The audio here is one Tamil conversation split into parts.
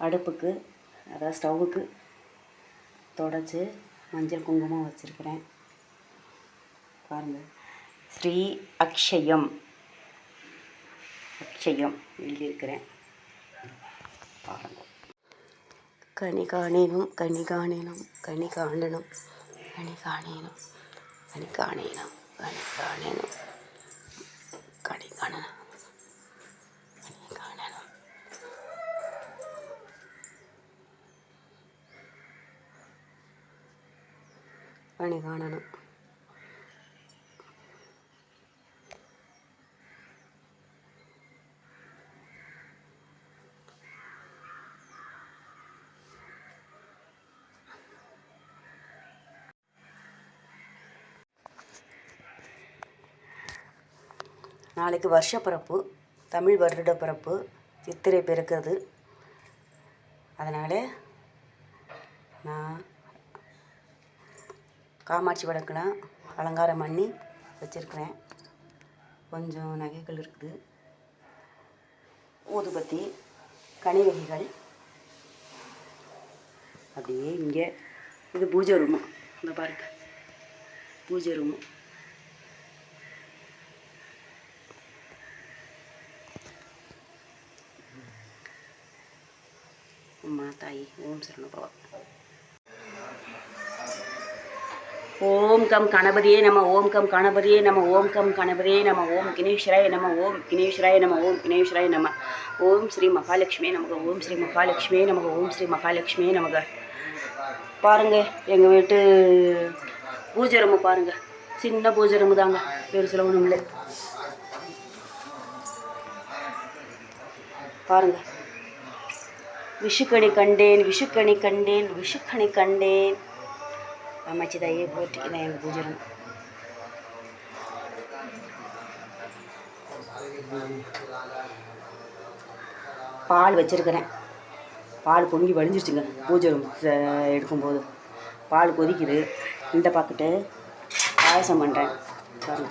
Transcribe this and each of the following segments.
அடுப்புக்கு அதாவது ஸ்டவ்வுக்கு தொடச்சி மஞ்சள் குங்குமம் வச்சுருக்கிறேன். பாருங்கள் ஸ்ரீ அக்ஷயம். அக்ஷயம் எழுதியிருக்கிறேன். பாருங்கள் கனி காணேனும் கனி கணிகாணேனும் கனி காணனும் கனி கனி காணணும். நாளைக்கு வருஷப்பிறப்பு தமிழ் வருட பிறப்பு சித்திரை பிறக்கிறது. அதனால் நான் காமாட்சி வடக்கெலாம் அலங்காரம் பண்ணி வச்சுருக்கிறேன். கொஞ்சம் நகைகள் இருக்குது. ஊதுபத்தி கனிவகைகள் அப்படியே இங்கே இது பூஜை ரூமு இந்த பாருங்க. பூஜை ரூமு மாதாயி ஓம் சரணபவா ஓம் கம் கணபதியே நம்ம ஓம் கம் கணபதியே நம்ம ஓம் கம் கணபதியே நம்ம ஓம் கினேஸ்வராய நம்ம ஓம் கினேஸ்வராய நம்ம ஓம் கினேஸ்வராய நம்ம ஓம் ஸ்ரீ மகாலட்சுமி நமக்கு ஓம் ஸ்ரீ மகாலட்சுமி நமக்கு ஓம் ஸ்ரீ மகாலட்சுமி நமக்கு பாருங்க எங்கள் வீட்டு பூஜை ரூம் பாருங்க. சின்ன பூஜை ரூம் தாங்க பெருசில் ஒன்றும் இல்லை. பாருங்கள் விஷுக்கணி கண்டேன் விஷுக்கணி கண்டேன் விஷுக்கணி கண்டேன். அமைச்சு தையே போட்டு எங்கள் பூஜை பால் வச்சுருக்கிறேன். பால் பொங்கி வழிஞ்சிருச்சுங்க. பூஜை எடுக்கும்போது. பால் கொதிக்குது. இந்த பக்கத்து பாயசம் பண்ணுறேன் பாருங்க.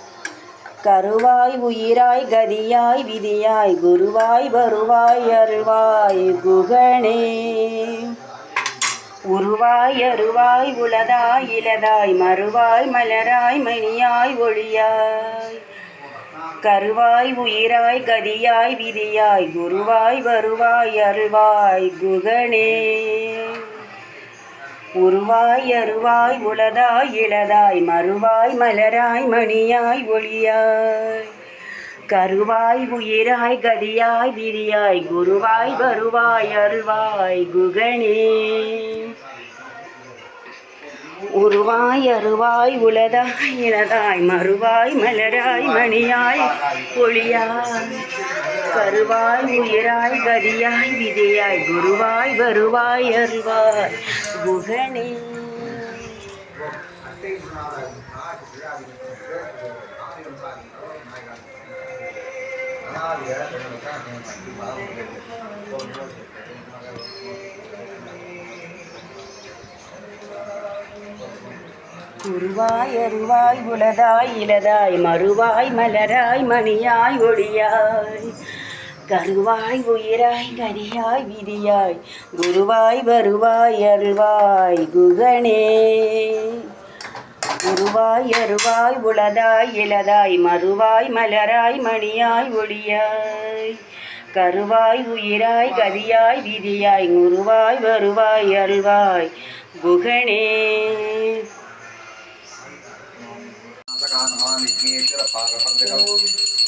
கருவாய் உயிராய் கதியாய் விதியாய் குருவாய் வருவாய் அருள்வாய் குகணே உருவாய் அருவாய் உலதாய் இலதாய் மறுவாய் மலராய் மணியாய் ஒளியாய். கருவாய் உயிராய் கதியாய் விதியாய் குருவாய் வருவாய் அருள்வாய் குகணே உருவாய் அருவாய் உளதாய் இளதாய் மறுவாய் மலராய் மணியாய் ஒளியாய். கருவாய் உயிராய் கதியாய் விதியாய் குருவாய் வருவாய் அருள்வாய் குகணே உருவாய் அருவாய் உளதாய் இளதாய் மறுவாய் மலராய் மணியாய் ஒளியாய். கருவாய் உயிராய் கதியாய் விதியாய் குருவாய் வருவாய் அருள்வாய் குகனே. குருவாய் அருவாய் உலதாய் இலதாய் மறுவாய் மலராய் மணியாய் ஒளியாய். கருவாய் உயிராய் கரியாய் விதியாய் குருவாய் வருவாய் அருள்வாய் குகனே உருவாய் அருவாய் உளதாய் இளதாய் மறுவாய் மலராய் மணியாய் ஒளியாய் கருவாய் உயிராய் கதியாய் விதியாய் குருவாய் வருவாய் அருள்வாய் குகனே விக்னேஸ்வர பாரபந்தகம்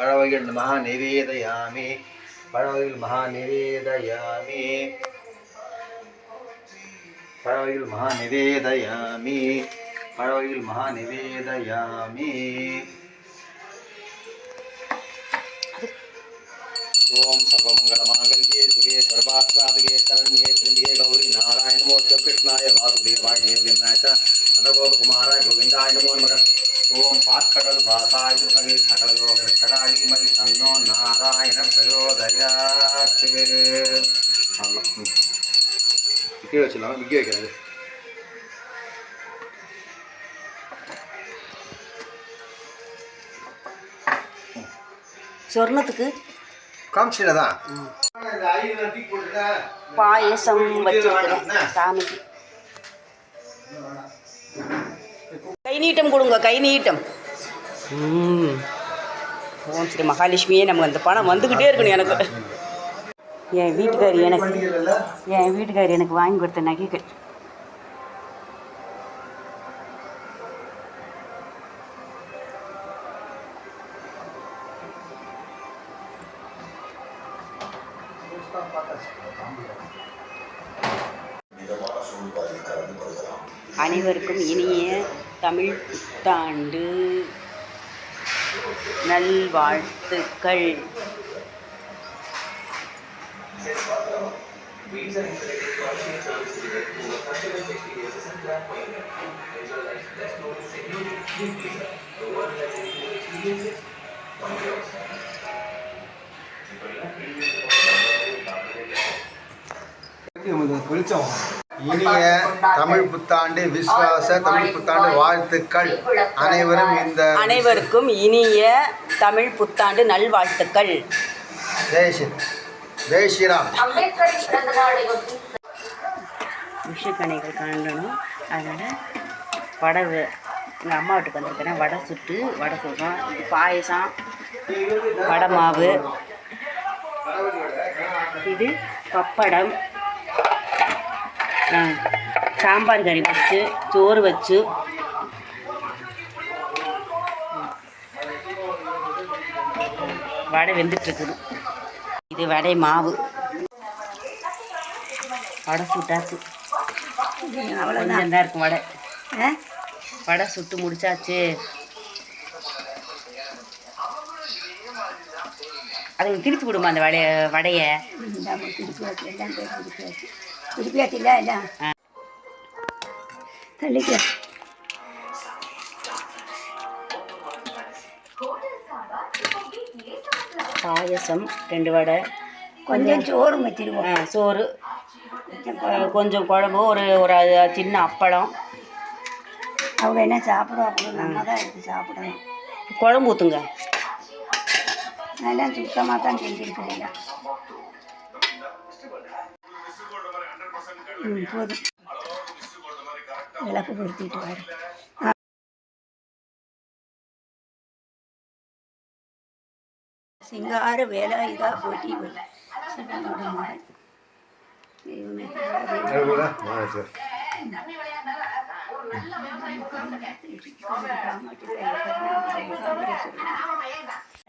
மோதக பழவகைகள் மகா நிவேதயாமி பழவகைகள் மகா நிவேதயாமி பழவகைகள் மகா நிவேதயாமி பழவகைகள் மகா நிவேதயாமி ஓம் சர்வமங்கலமாங்கல்யே சிவே சர்வாத்சாதகே சரண்யே திரும்பிகே கௌரி நாராயண மோட்ச கிருஷ்ணாய வாசுதேவாய தேவ்யநாச்ச நந்தகோபகுமாராய கோவிந்தாய நமோ நமக ஓம் பாற்கடல் வாசாய சுதகே சகல யோக ரட்சகாயி மை தன்னோ நாராயண பிரயோதயாத் அவ்வளோ ம். கீழே வச்சிடலாம் விக்கி வைக்கிறது சொர்ணத்துக்கு காமிச்சிடதான் பாயசம் வச்சிருக்கிறேன். சாமிக்கு கை நீட்டம் கொடுங்க கை நீட்டம். ஓம் ஸ்ரீ மகாலட்சுமியே நமக்கு அந்த பணம் வந்துக்கிட்டே இருக்கணும் எனக்கு. என் வீட்டுக்காரி எனக்கு என் வீட்டுக்காரி எனக்கு வாங்கி கொடுத்த நகைகள். அனைவருக்கும் இனிய தமிழ் புத்தாண்டு. நல்வாழ்த்துக்கள். இனிய தமிழ் புத்தாண்டு விஸ்வாச தமிழ் புத்தாண்டு வாழ்த்துக்கள் அனைவரும் இந்த அனைவருக்கும் இனிய தமிழ் புத்தாண்டு நல்வாழ்த்துக்கள். ஜெய் ஸ்ரீ ஜெய் ஸ்ரீராம். விஷக்கணைகள் காணணும். அதனால் வடை வே- எங்கள் அம்மா வீட்டுக்கு வந்திருக்கிறேன் வடை சுட்டு வடை சுடுறோம். இது பாயசம் வடை மாவு. இது பப்படம். சாம்பார் கறி வச்சு சோறு வச்சு. வடை வெந்துட்டுருக்குது. இது வடை மாவு. வடை சுட்டாச்சு. கொஞ்சம் தான் இருக்கும் வடை. வடை சுட்டு முடிச்சாச்சு. அது திருப்பி விடுமா அந்த வடைய வடையை? எல்லாம் ஆ. தள்ளிக்க. பாயசம் ரெண்டு வடை. கொஞ்சம் சோறு வச்சிருவோம் சோறு. கொஞ்சம் குழம்பு. ஒரு ஒரு சின்ன அப்பளம். அவங்க என்ன சாப்பிடுவாங்க நம்ம தான் எடுத்து சாப்பிடணும். குழம்பு ஊற்றுங்க அதெல்லாம் சுத்தமாக தான் செஞ்சுருக்கிறீங்க ம் போதும். விளக்கு பொருத்திட்டு வரேன். சிங்கார வேலை இதா போட்டி சிவனோட மகன் தெய்வமே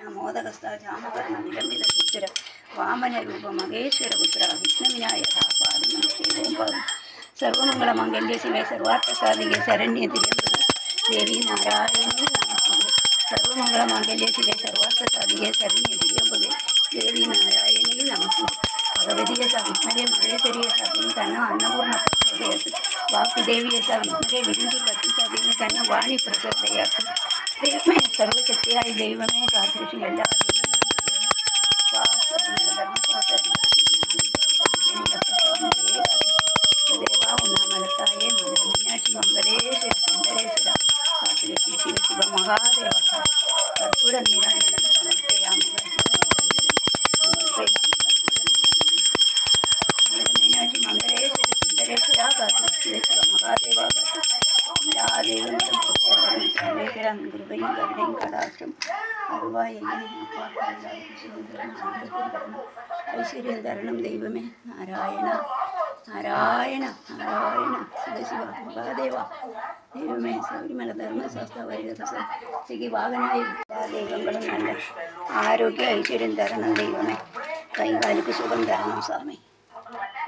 ಮೋದಗಸ್ತ ಜಾಮಕರ್ಣ ನಿಲಂಬಿತ ಪುತ್ರ ವಾಮನ ರೂಪ ಮಹೇಶ್ವರ ಪುತ್ರ ವಿಷ್ಣು ವಿನಾಯಕ ಪಾದು ನಮಸ್ತೆ ಓಂ ಸರ್ವಮಂಗಳ ಮಂಗಲ್ಯ ಶಿವೆ ಸರ್ವಾರ್ಥ ಸಾಧಿಗೆ ಶರಣ್ಯ ದಿಗಂಬರಿ ದೇವಿ ನಾರಾಯಣಿ ನಮಸ್ತೆ ಸರ್ವಮಂಗಳ ಮಂಗಲ್ಯ ಶಿವೆ ಸರ್ವಾರ್ಥ ಸಾಧಿಗೆ ಶರಣ್ಯ ದಿಗಂಬರಿ ದೇವಿ ನಾರಾಯಣಿ ನಮಸ್ತೆ ഭഗവതിയെ സവിഷ്ണരെ മഹേശ്വരിയെ സതിന് തന്നെ അന്നപൂർണ പ്രചോദയാക്കും വാക്കുദേവിയെ സവിഷ്ണരെ വിരുന്തി പത്തി സതിന് തന്നെ വാണി പ്രചോദയാക്കും ദൈവമേ സർവശക്തിയായ ദൈവമേ കാത്തിരിച്ചു എല്ലാ ദേവാവുന്നാമലത്തായേ മീനാക്ഷി മംഗളേശ്വര സുന്ദരേശ്വര കാത്തിരിച്ചു ശിവ ശിവ മഹാദേവ കർപ്പൂര നീരാഞ്ജനം ഐശ്വര്യം തരണം ദൈവമേ. നാരായണ നാരായണ നാരായണ ശിവശിവ മഹാദേവ ദൈവമേ ശബരിമല ധർമ്മശാസ്ത്ര പരിരഥിക്ക് എല്ലാ ദൈവങ്ങളും നല്ല ആരോഗ്യ ഐശ്വര്യം തരണം ദൈവമേ. കൈകാലിക്ക് സുഖം തരണം സ്വാമി.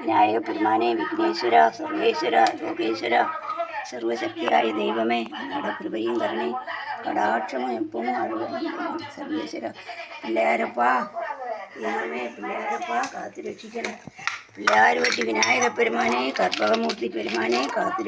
വിനായക പെരുമാനെ വിഘ്നേശ്വര സർവേശ്വര ലോകേശ്വര സർവശക്തിയായ ദൈവമേ അങ്ങയുടെ കൃപയും കരുണയും കടാക്ഷമോ എപ്പോഴും സർവേശ്വര പിള്ളേരപ്പാ ദൈവമേ പിള്ളേരപ്പാ കാത്തു രക്ഷിക്കണം പിള്ളേർ പറ്റി വിനായക പെരുമാനെ കർപ്പകമൂർത്തി പെരുമാനെ കാത്തു